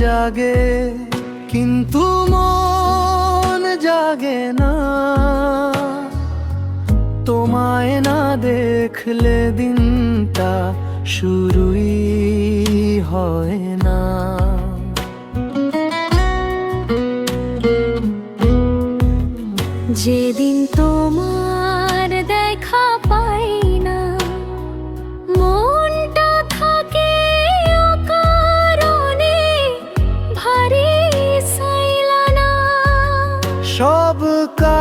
জাগে কিন্তু মন জাগে না। তোমায় না দেখলে দিনটা শুরুই হয় না। যেদিন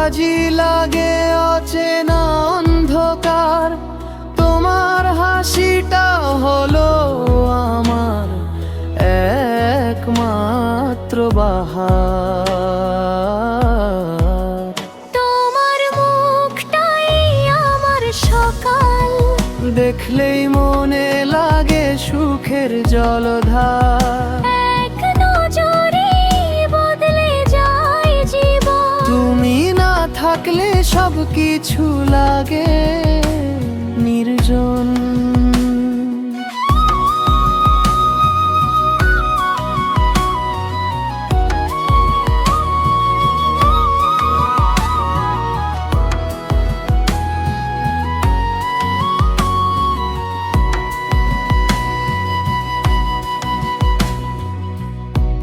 কাজই লাগে অচেনা অন্ধকার। তোমার হাসিটা হলো আমার একমাত্র বাহার। তোমার মুখটাই আমার সকাল। দেখলেই মনে লাগে সুখের জলধার। থাকলে সব কিছু লাগে নির্জন।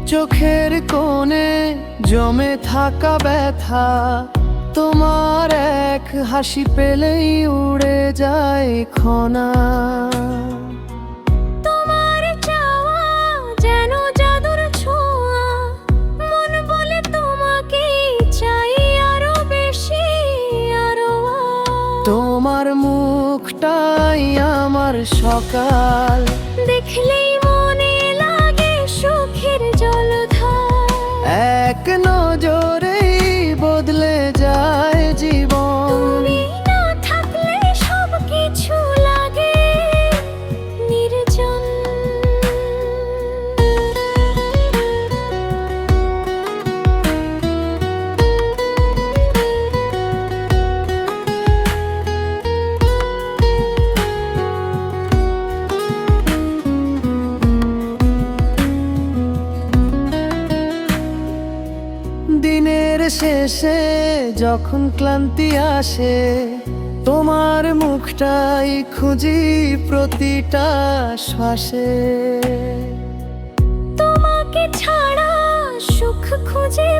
চোখের কোণে জমে থাকা ব্যথা তোমার এক হাসি পেলেই উড়ে যায় খনা। তোমার চাওয়া যেন জাদুর ছোঁয়া মন বলে তোমাকে চাই আরও বেশি আরও তোমার মুখটাই আমার সকাল। দেখলেই শেষে যখন ক্লান্তি আসে তোমার মুখটাই খুঁজি প্রতিটা শ্বাসে। তোমাকে ছাড়া সুখ খুঁজে